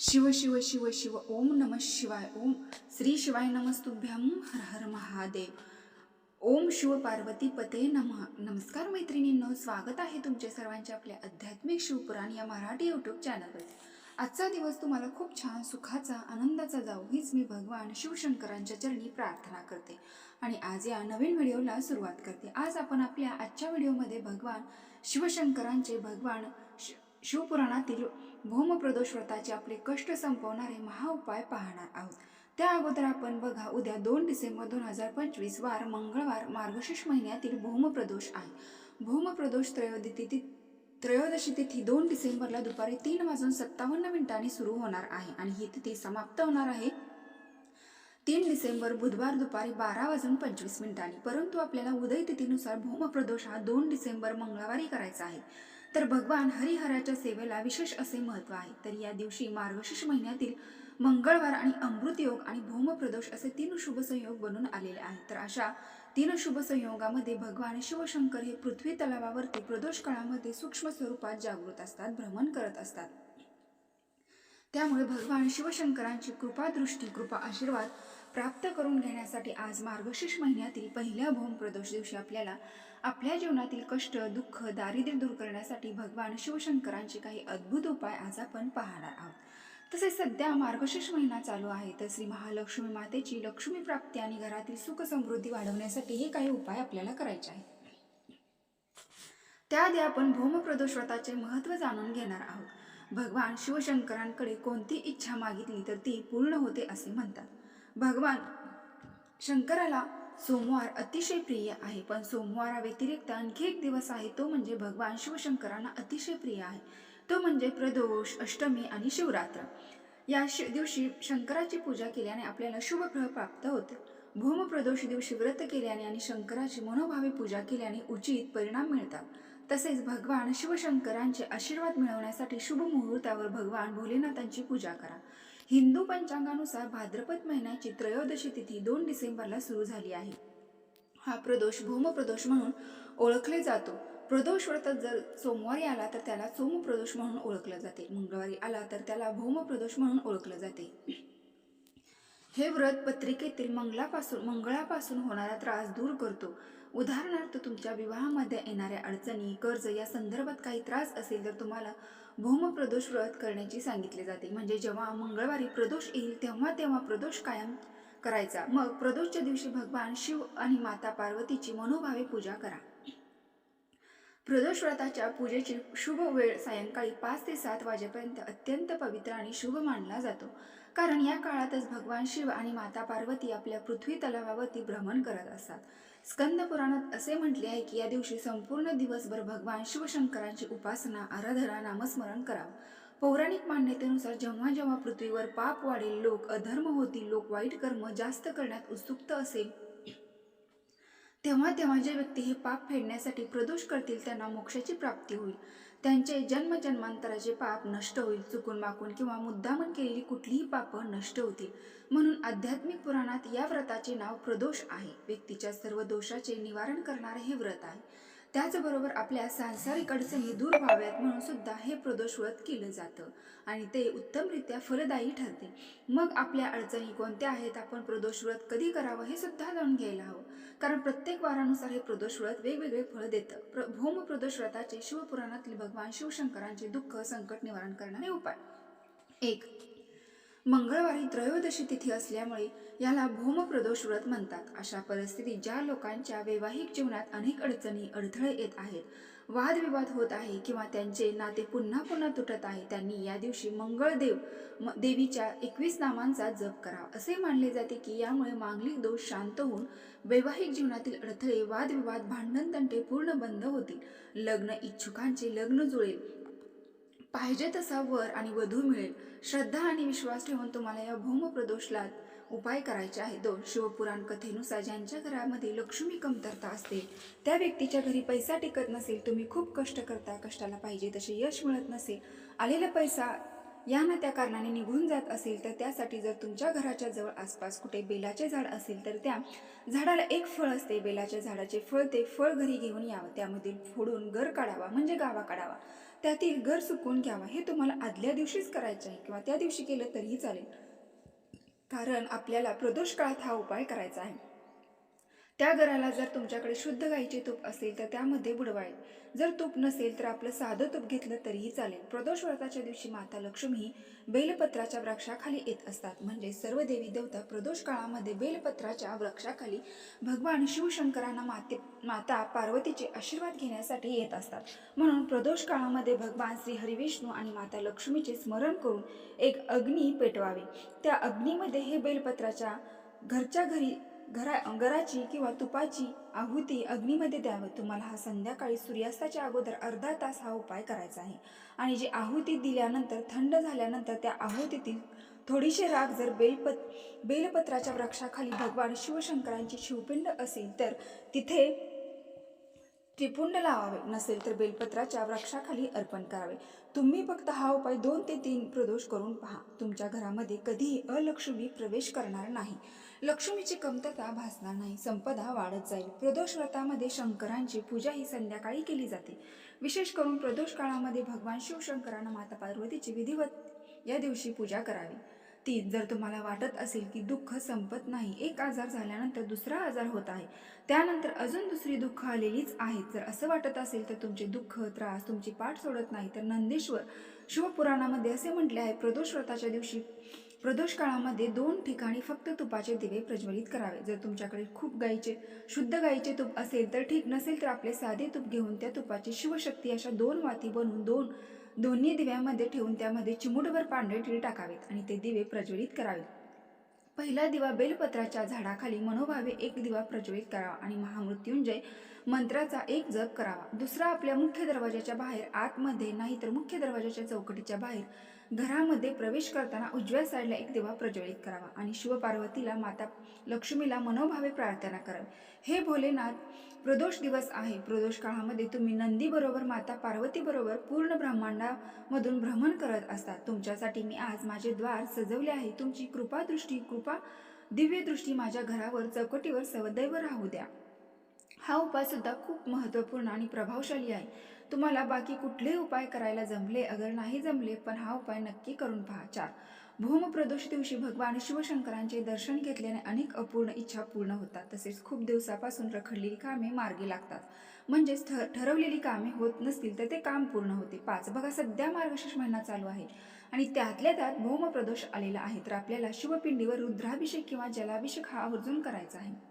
शिव शिव शिव शिव ओम नम शिवाय ओम श्री शिवाय नमस्तुभ्यम हर हर महादेव. ओम शिव पार्वती पते नमः. नमस्कार मैत्रिणींनो स्वागत आहे तुमच्या सर्वांच्या आपल्या आध्यात्मिक शिवपुराण या मराठी यूट्यूब चॅनलवर आजचा दिवस तुम्हाला खूप छान सुखाचा आनंदाचा जाऊ हीच मी भगवान शिवशंकरांच्या चरणी प्रार्थना करते. आणि आज या नवीन व्हिडिओला सुरुवात करते. आज आपण आपल्या आजच्या व्हिडिओमध्ये भगवान शिवशंकरांचे भगवान श शिवपुराणातील भौमप्रदोष व्रताचे आपले कष्ट संपवणारे महाउपाय पाहणार आहोत. त्या अगोदर आपण बघा उद्या दोन डिसेंबर दोन हजार पंचवीस वार मंगळवार मार्गशीर्ष महिन्यातील भौमप्रदोष आहे. भौमप्रदोष त्रयोदी तिथी त्रयोदशी तिथी दोन डिसेंबरला दुपारी तीन वाजून सत्तावन्न मिनिटांनी सुरू होणार आहे आणि ही तिथी समाप्त होणार आहे. तीन डिसेंबर बुधवार दुपारी बारा वाजून पंचवीस मिनिटांनी. परंतु आपल्याला उदय तिथीनुसार भौमप्रदोष हा दोन डिसेंबर मंगळवारी करायचा आहे. तर भगवान हरिहराच्या सेवेला विशेष असे महत्त्व आहे. तर या दिवशी मार्गशीर्ष महिन्यातील मंगळवार आणि अमृत योग आणि भौमप्रदोष असे तीन शुभ संयोग बनून आलेले आहेत. तर अशा तीन शुभ संयोगामध्ये भगवान शिवशंकर हे पृथ्वी तलावावरती प्रदोष काळामध्ये सूक्ष्म स्वरूपात जागृत असतात भ्रमण करत असतात. त्यामुळे भगवान शिवशंकरांची कृपादृष्टी कृपा आशीर्वाद प्राप्त करून घेण्यासाठी आज मार्गशीर्ष महिन्यातील पहिल्या भौमप्रदोष दिवशी आपल्याला आपल्या जीवनातील कष्ट दुःख दारिद्र्य दूर करण्यासाठी भगवान शिवशंकरांचे काही अद्भुत उपाय आज आपण पाहणार आहोत. तसेच सध्या मार्गशीर्ष महिना चालू आहे तर श्री महालक्ष्मी मातेची लक्ष्मी प्राप्ती आणि घरातील सुख समृद्धी वाढवण्यासाठी हे काही उपाय आपल्याला करायचे आहेत. त्याआधी आपण भौमप्रदोष व्रताचे महत्त्व जाणून घेणार आहोत. भगवान शिवशंकरांकडे कोणती इच्छा मागितली तर ती पूर्ण होते असे म्हणतात. भगवान शंकराला सोमवार अतिशय प्रिय आहे पण सोमवाराव्यतिरिक्त आणखी एक दिवस आहे तो म्हणजे भगवान शिवशंकरांना अतिशय प्रिय आहे. तो म्हणजे प्रदोष अष्टमी आणि शिवरात्र. या शि दिवशी शंकराची पूजा केल्याने आपल्याला शुभ फळ प्राप्त होते. भूमप्रदोष दिवशी व्रत केल्याने आणि शंकराची मनोभावे पूजा केल्याने उचित परिणाम मिळतात. तसेच भगवान शिवशंकरांचे आशीर्वाद मिळवण्यासाठी शुभ मुहूर्तावर भगवान भोलेनाथांची पूजा करा. हिंदू पंचांगानुसार भाद्रपद महिन्याची त्रयोदशी तिथी दोन डिसेंबरला सुरू झाली आहे. हा प्रदोष भूमप्रदोष म्हणून ओळखले जातो. प्रदोष व्रत जर सोमवारी आला तर त्याला सोमप्रदोष म्हणून ओळखलं जाते. मंगळवारी आला तर त्याला भौमप्रदोष म्हणून ओळखलं जाते. हे व्रत पत्रिकेतील मंगळापासून मंगळापासून होणारा त्रास दूर करतो. उदाहरणार्थ तुमच्या विवाहामध्ये येणाऱ्या अडचणी कर्ज या संदर्भात काही त्रास असेल तर तुम्हाला भूमप्रदोष व्रत करण्याची सांगितले जाते. म्हणजे जेव्हा मंगळवारी प्रदोष येईल तेव्हा तेव्हा प्रदोष कायम करायचा. मग प्रदोषच्या दिवशी भगवान शिव आणि माता पार्वतीची मनोभावे पूजा करा. प्रदोष व्रताच्या पूजेची शुभ वेळ सायंकाळी पाच ते सात वाजेपर्यंत अत्यंत पवित्र आणि शुभ मानला जातो. कारण या काळातच भगवान शिव आणि माता पार्वती आपल्या पृथ्वी तलावावरती भ्रमण करत असतात. स्कंद पुराणात असे म्हटले आहे की या दिवशी संपूर्ण दिवसभर भगवान शिवशंकरांची उपासना आराधना नामस्मरण करावं. पौराणिक मान्यतेनुसार जेव्हा जेव्हा पृथ्वीवर पाप वाढेल लोक अधर्म होतील लोक वाईट कर्म जास्त करण्यात उत्सुकता असेल तेव्हा तेव्हा जे व्यक्ती हे पाप फेडण्यासाठी प्रदोष करतील त्यांना मोक्षाची प्राप्ती होईल. त्यांचे जन्मजन्मांतराचे पाप नष्ट होईल चुकून माकून किंवा मुद्दामन केलेली कुठलीही पापं नष्ट होतील. म्हणून आध्यात्मिक पुराणात या व्रताचे नाव प्रदोष आहे. व्यक्तीच्या सर्व दोषाचे निवारण करणारे हे व्रत आहे. त्याचबरोबर आपल्या सांसारिक अडचणी दूर व्हाव्यात म्हणून सुद्धा हे प्रदोष व्रत केलं जातं. आणि ते उत्तमरित्या फलदायी ठरते. मग आपल्या अडचणी कोणत्या आहेत? आपण प्रदोष व्रत कधी करावं हे सुद्धा जाणून घ्यायला हवं. कारण प्रत्येक वारानुसार हे प्रदोष व्रत वेगवेगळे फळ देतं. प्र भौम प्रदोष व्रताचे शिवपुराणातील भगवान शिवशंकरांचे दुःख संकट निवारण करणारे उपाय. एक मंगळवारी त्रयोदशी तिथी असल्यामुळे याला भौमप्रदोष व्रत म्हणतात. अशा परिस्थितीत ज्या लोकांच्या वैवाहिक जीवनात अनेक अडचणी अडथळे येत आहेत वादविवाद होत आहे किंवा त्यांचे नाते पुन्हा पुन्हा तुटत आहे त्यांनी या दिवशी मंगळदेव म- देवीच्या एकवीस नामांचा जप करावा असे मानले जाते की यामुळे मांगलिक दोष शांत होऊन वैवाहिक जीवनातील अडथळे वादविवाद भांडण तंटे पूर्ण बंद होतील. लग्न इच्छुकांचे लग्न जुळेल. पाहिजे तसा वर आणि वधू मिळेल. श्रद्धा आणि विश्वास ठेवून तुम्हाला या भौमप्रदोषला उपाय करायचे आहे दोन शिवपुराण कथेनुसार ज्यांच्या घरामध्ये लक्ष्मी कमतरता असते त्या व्यक्तीच्या घरी पैसा टिकत नसेल तुम्ही खूप कष्ट करता कष्टाला पाहिजे तसे यश मिळत नसेल आलेला पैसा या ना त्या कारणाने निघून जात असेल तर त्यासाठी जर तुमच्या घराच्या जवळ आसपास कुठे बेलाचे झाड असेल तर त्या झाडाला एक फळ असते. बेलाच्या झाडाचे फळ ते फळ घरी घेऊन यावं. त्यामधील फोडून घर काढावा म्हणजे गावा काढावा. त्यातील घर सुकून घ्यावा. हे तुम्हाला आदल्या दिवशीच करायचे आहे किंवा त्या दिवशी केलं तरीही चालेल. कारण आपल्याला प्रदोष काळात हा उपाय करायचा आहे. त्या घराला जर तुमच्याकडे शुद्ध गाईचे तूप असेल तर त्यामध्ये बुडवाय जर तूप नसेल तर आपलं साधं तूप घेतलं तरीही चालेल. प्रदोष व्रताच्या दिवशी माता लक्ष्मी ही बेलपत्राच्या वृक्षाखाली येत असतात. म्हणजे सर्व देवी देवता प्रदोष काळामध्ये बेलपत्राच्या वृक्षाखाली भगवान शिवशंकरांना माते माता पार्वतीचे आशीर्वाद घेण्यासाठी येत असतात. म्हणून प्रदोष काळामध्ये भगवान श्री हरिविष्णू आणि माता लक्ष्मीचे स्मरण करून एक अग्नी पेटवावे. त्या अग्नीमध्ये हे बेलपत्राच्या घरच्या घरी घरा घराची किंवा तुपाची आहुती अग्नीमध्ये द्यावं. तुम्हाला हा संध्याकाळी सूर्यास्ताच्या अगोदर अर्धा तास हा उपाय करायचा आहे. आणि जी आहुती दिल्यानंतर थंड झाल्यानंतर त्या आहुतीतील थोडीशी राग जर बेलपत बेलपत्राच्या वृक्षाखाली भगवान शिवशंकरांची शिवपिंड असेल तर तिथे त्रिपुंड लावावे. नसेल तर बेलपत्राच्या वृक्षाखाली अर्पण करावे. तुम्ही फक्त हा उपाय दोन ते तीन प्रदोष करून पहा. तुमच्या घरामध्ये कधीही अलक्ष्मी प्रवेश करणार नाही. लक्ष्मीची कमतरता भासणार नाही संपदा वाढत जाईल. प्रदोष व्रतामध्ये शंकरांची पूजा ही संध्याकाळी केली जाते. विशेष करून प्रदोष काळामध्ये भगवान शिवशंकरांना माता पार्वतीची विधिवत या दिवशी पूजा करावी. ती जर तुम्हाला वाटत असेल की दुःख संपत नाही एक आजार झाल्यानंतर दुसरा आजार होत आहे. त्यानंतर अजून दुसरी दुःख आलेलीच आहेत. जर असं वाटत असेल तर तुमचे दुःख त्रास तुमची पाठ सोडत नाही तर नंदेश्वर शिवपुराणामध्ये असे म्हटले आहे प्रदोष व्रताच्या दिवशी प्रदोष काळामध्ये दोन ठिकाणी फक्त तुपाचे दिवे प्रज्वलित करावे. जर तुमच्याकडे खूप गाईचे शुद्ध गाईचे तूप असेल तर ठीक नसेल तर आपले साधे तूप घेऊन त्या तुपाची शिवशक्ती अशा दोन वाती बनवून दोन दोन्ही दिव्यामध्ये ठेवून त्यामध्ये चिमुटभर पांढरे टिळ टाकावेत आणि ते दिवे प्रज्वलित करावेत. पहिला दिवा बेलपत्राच्या झाडाखाली मनोभावे एक दिवा प्रज्वलित करावा आणि महामृत्युंजय मंत्राचा एक जप करावा. दुसरा आपल्या मुख्य दरवाजाच्या बाहेर आतमध्ये नाही तर मुख्य दरवाजाच्या चौकटीच्या बाहेर घरामध्ये प्रवेश करताना उजव्या साईडला एक दिवा प्रज्वलित करावा आणि शिवपार्वतीला माता लक्ष्मीला मनोभावे प्रार्थना करावी. हे भोलेनाथ प्रदोष दिवस आहे. प्रदोष काळामध्ये तुम्ही नंदीबरोबर माता पार्वतीबरोबर पूर्ण ब्रह्मांडामधून भ्रमण करत असतात तुमच्यासाठी मी आज माझे द्वार सजवले आहे. तुमची कृपादृष्टी कृपा दिव्यदृष्टी माझ्या घरावर चौकटीवर सदैव राहू द्या. हा उपाय सुद्धा खूप महत्त्वपूर्ण आणि प्रभावशाली आहे. तुम्हाला बाकी कुठलेही उपाय करायला जमले अगर नाही जमले पण हा उपाय नक्की करून पहा. चार. भूमप्रदोष दिवशी भगवान शिवशंकरांचे दर्शन घेतल्याने अनेक अपूर्ण इच्छा पूर्ण होतात. तसेच खूप दिवसापासून रखडलेली कामे मार्गी लागतात. म्हणजेच ठ ठरवलेली कामे होत नसतील तर ते काम पूर्ण होते. पाच. बघा सध्या मार्गशीर्ष महिना चालू आहे आणि त्यातल्या त्यात भौमप्रदोष आलेला आहे. तर आपल्याला शिवपिंडीवर रुद्राभिषेक किंवा जलाभिषेक हा आवर्जून करायचा आहे.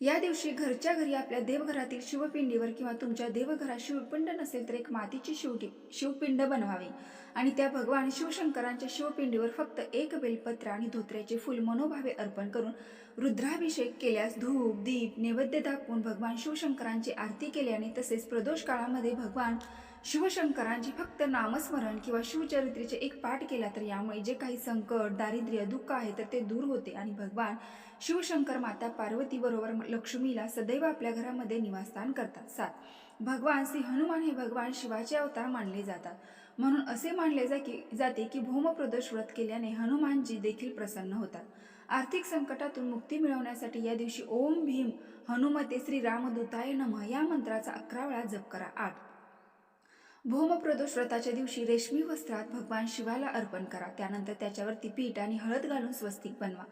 या दिवशी घरच्या घरी आपल्या देवघरातील शिवपिंडीवर किंवा तुमच्या देवघरात शिवपिंड नसेल तर एक मातीची शिवटी शिवपिंड बनवावी. आणि त्या भगवान शिवशंकरांच्या शिवपिंडीवर फक्त एक बेलपत्र आणि धोत्र्याचे फूल मनोभावे अर्पण करून रुद्राभिषेक केल्यास धूप दीप नैवेद्य दाखवून भगवान शिवशंकरांची आरती केल्याने तसेच प्रदोष काळामध्ये भगवान शिवशंकरांची फक्त नामस्मरण किंवा शिवचरित्रेचे एक पाठ केला तर यामुळे जे काही संकट दारिद्र्य दुःख आहे तर ते दूर होते आणि भगवान शिवशंकर माता पार्वती बरोबर लक्ष्मीला सदैव आपल्या घरामध्ये निवासस्थान करतात. सात. भगवान श्री हनुमान हे भगवान शिवाचे अवतार मानले जातात. म्हणून असे मानले जा की जाते की भूमप्रदोष व्रत केल्याने हनुमानजी देखील प्रसन्न होतात. आर्थिक संकटातून मुक्ती मिळवण्यासाठी या दिवशी ओम भीम हनुमते श्री रामदूताय नमः या मंत्राचा अकरा वेळा जप करा. आठ. भौमप्रदोष व्रताच्या दिवशी रेशमी वस्त्रात भगवान शिवाला अर्पण करा. त्यानंतर त्याच्यावरती पीठ आणि हळद घालून स्वस्तिक बनवा.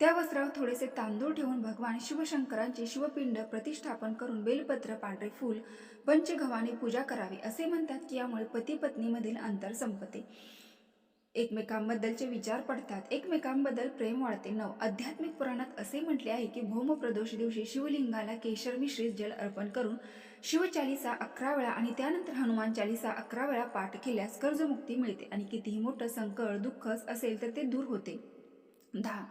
त्या वस्त्रावर थोडेसे तांदूळ ठेवून भगवान शिवशंकरांचे शिवपिंड प्रतिष्ठापन करून बेलपत्र पांढरे फूल पंचगव्हाने पूजा करावी असे म्हणतात की यामुळे पती पत्नीमधील अंतर संपते. एकमेकांबद्दलचे विचार पडतात. एकमेकांबद्दल प्रेम वाढते. नऊ आध्यात्मिक पुराणात असे म्हटले आहे की भौमप्रदोष दिवशी शिवलिंगाला केशर मिश्रित जल अर्पण करून शिवचालिसा अकरा वेळा आणि त्यानंतर हनुमान चालिसा अकरा वेळा पाठ केल्यास कर्जमुक्ती मिळते आणि कितीही मोठं संकट दुःखच असेल तर ते दूर होते. दहा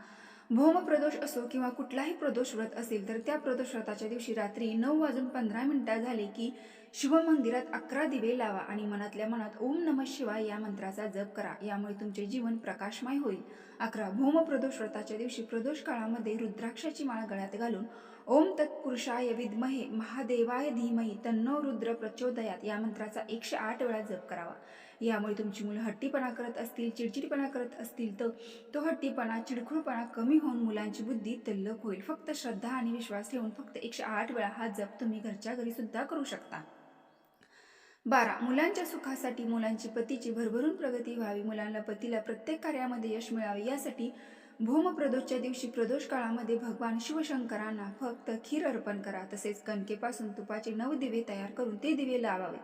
भौमप्रदोष असो किंवा कुठलाही प्रदोष व्रत असेल तर त्या प्रदोष व्रताच्या दिवशी रात्री नऊ वाजून पंधरा मिनिटं झाले की शिवमंदिरात अकरा दिवे लावा आणि मनातल्या मनात ओम नम शिवाय या मंत्राचा जप करा. यामुळे तुमचे जीवन प्रकाशमय होईल. अकरा भौमप्रदोष व्रताच्या दिवशी प्रदोष काळामध्ये रुद्राक्षाची माळ गळ्यात घालून ओम तत्पुरुषाय विद्महे महादेवाय धीमही तन्नो रुद्र प्रचोदयात या मंत्राचा एकशे आठ वेळा जप करावा. यामुळे तुमची मुलं हट्टीपणा करत असतील चिडचिडपणा करत असतील तर तो हट्टीपणा चिडखुळपणा कमी होऊन मुलांची बुद्धी तल्लक होईल. फक्त श्रद्धा आणि विश्वास ठेवून फक्त एकशे आठ वेळा हा जप तुम्ही घरच्या घरी सुद्धा करू शकता. बारा. मुलांच्या सुखासाठी मुलांची पतीची भरभरून प्रगती व्हावी. मुलांना पतीला प्रत्येक कार्यामध्ये यश मिळावे. यासाठी भूमप्रदोषच्या दिवशी प्रदोष काळामध्ये भगवान शिवशंकरांना फक्त खीर अर्पण करा. तसेच कणकेपासून तुपाचे नऊ दिवे तयार करून ते दिवे लावावेत.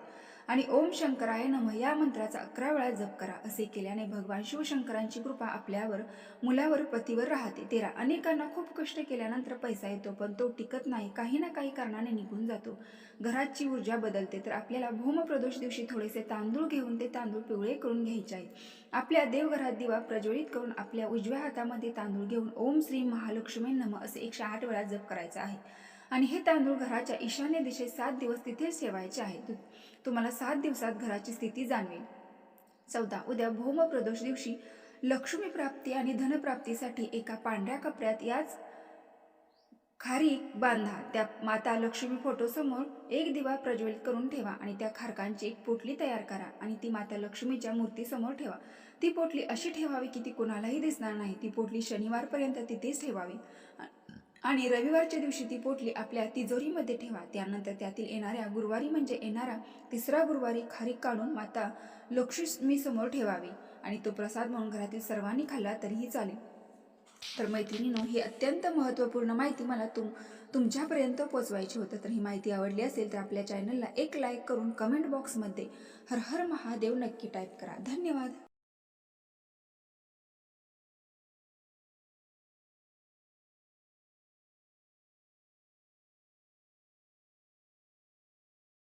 आणि ओम शंकराय नमः या मंत्राचा अकरा वेळा जप करा असे केल्याने भगवान शिवशंकरांची कृपा आपल्यावर मुलावर पतीवर राहते. तेरा. अनेकांना खूप कष्ट केल्यानंतर पैसा येतो पण तो टिकत नाही. काही ना काही कारणाने निघून जातो. घराची ऊर्जा बदलते तर आपल्याला भूमप्रदोष दिवशी थोडेसे तांदूळ घेऊन ते तांदूळ पिवळे करून घ्यायचे आहेत आपल्या देवघरात दिवा प्रज्वलित करून आपल्या उजव्या हातामध्ये तांदूळ घेऊन ओम श्री महालक्ष्मी नम असे एकशे आठ वेळा जप करायचा आहे. आणि हे तांदूळ घराच्या ईशान्य दिशेत सात दिवस तिथेच ठेवायचे आहे तु- तुम्हाला सात दिवसात घराची स्थिती जाणवेल. चौदा. उद्या भौमप्रदोष दिवशी लक्ष्मी प्राप्ती आणि धनप्राप्तीसाठी एका पांढऱ्या कपड्यात याच खारीक बांधा. त्या माता लक्ष्मी फोटोसमोर एक दिवा प्रज्वलित करून ठेवा आणि त्या खारकांची एक पोटली तयार करा आणि ती माता लक्ष्मीच्या मूर्तीसमोर ठेवा. ती पोटली अशी ठेवावी की ती कोणालाही दिसणार नाही. ती पोटली शनिवारपर्यंत तिथेच ठेवावी. आणि रविवारच्या दिवशी ती पोटली आपल्या तिजोरीमध्ये ठेवा. त्यानंतर त्यातील येणाऱ्या गुरुवारी म्हणजे येणारा तिसरा गुरुवारी खारीक काढून माता लक्ष्मीसमोर ठेवावी आणि तो प्रसाद म्हणून घरातील सर्वांनी खाल्ला तरीही चालेल. तर मैत्रिणीनो ही अत्यंत महत्त्वपूर्ण माहिती मला तुम तुमच्यापर्यंत पोचवायची होतं. तर ही माहिती आवडली असेल तर आपल्या चॅनलला एक लाईक करून कमेंट बॉक्समध्ये हर हर महादेव नक्की टाईप करा. धन्यवाद.